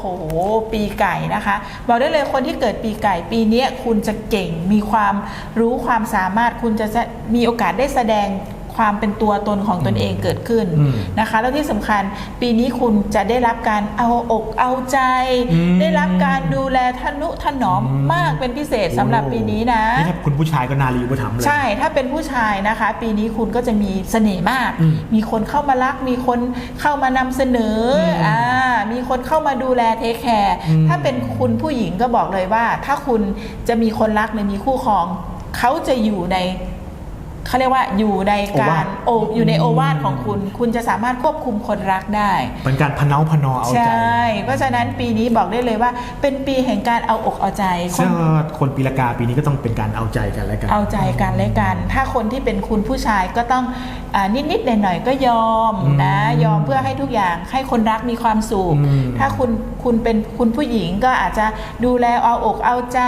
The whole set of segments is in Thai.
โห ปีไก่นะคะบอกได้เลยคนที่เกิดปีไก่ปีเนี้ยคุณจะเก่งมีความรู้ความสามารถคุณจะจะมีโอกาสได้แสดงความเป็นตัวตนของตนเองเกิดขึ้นอืมนะคะ แล้วที่สำคัญปีนี้คุณจะได้รับการเอาอกเอาใจอืมได้รับการดูแลทนุถนอมอืมมากเป็นพิเศษสำหรับปีนี้นะนี่ถ้าคุณผู้ชายก็นารีอุปถัมภ์เลยใช่ถ้าเป็นผู้ชายนะคะ ปีนี้คุณก็จะมีเสน่ห์มากอืมมีคนเข้ามารัก มีคนเข้ามานำเสนออมอ่า มีคนเข้ามาดูแลเทคแคร์อืมถ้าเป็นคุณผู้หญิงก็บอกเลยว่า ถ้าคุณจะมีคนรักหรือมีคู่ครอง เขาจะอยู่ใน เขาเรียกว่าอยู่ในการโออยู่ในโอวาทของคุณ คุณจะสามารถควบคุมคนรักได้เป็นการพะเนาพะนอเอาใชใจ่เพราะฉะนั้นปีนี้บอกได้เลยว่า เป็นปีแห่งการเอาอกเอาใจคซึ่นงคนปีละกาปีนี้ก็ต้องเป็นการเอาใจกันและกัน เอาใจกันและกัน ถ้าคนที่เป็นคุณผู้ชายก็ต้องอานิดๆหน่อยๆก็ยอมอืมนะยอมเพื่อให้ทุกอย่างให้คนรักมีความสุขอืมถ้าคุณคุณเป็นคุณผู้หญิงก็อาจจะดูแลเอาอกเอาใจ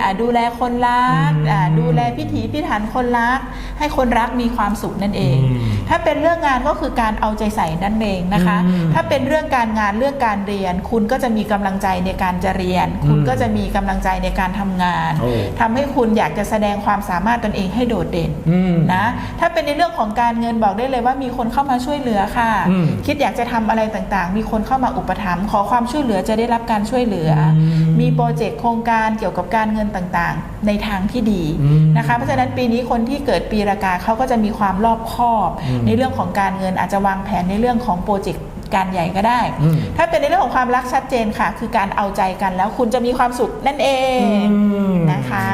อ่าดูแลคนรักอ่าดูแลพิถีพิถันคนรักให้คนรักมีความสุขนั่นเองอืมถ้าเป็นเรื่องงานก็คือการเอาใจใส่นั่นเองนะคะอืมถ้าเป็นเรื่องการงานเรื่องการเรียน คุณก็จะมีกำลังใจในการจะเรียน คุณอืมก็จะมีกำลังใจในการทำงานโอ้ทำให้คุณอยากจะแสดงความสามารถตนเองให้โดดเด่นอืมนะถ้าเป็นในเรื่องของการเงินบอกได้เลยว่ามีคนเข้ามาช่วยเหลือค่ะอืมคิดอยากจะทำอะไรต่างๆ มีคนเข้ามาอุปถัมภ์ขอความช่วยเหลือจะได้รับการช่วยเหลืออมมีโปรเจกต์โครงการเกี่ยวกับการเงินต่างๆ ในทางที่ดีอืมนะคะเพราะฉะนั้นปีนี้คนที่เกิดปีรากาเขาก็จะมีความรอบคอบอืมในเรื่องของการเงินอาจจะวางแผนในเรื่องของโปรเจกต์การใหญ่ก็ได้อืมถ้าเป็นในเรื่องของความรักชัดเจนค่ะ คือการเอาใจกันแล้วคุณจะมีความสุขนั่นเองอืมนะคะ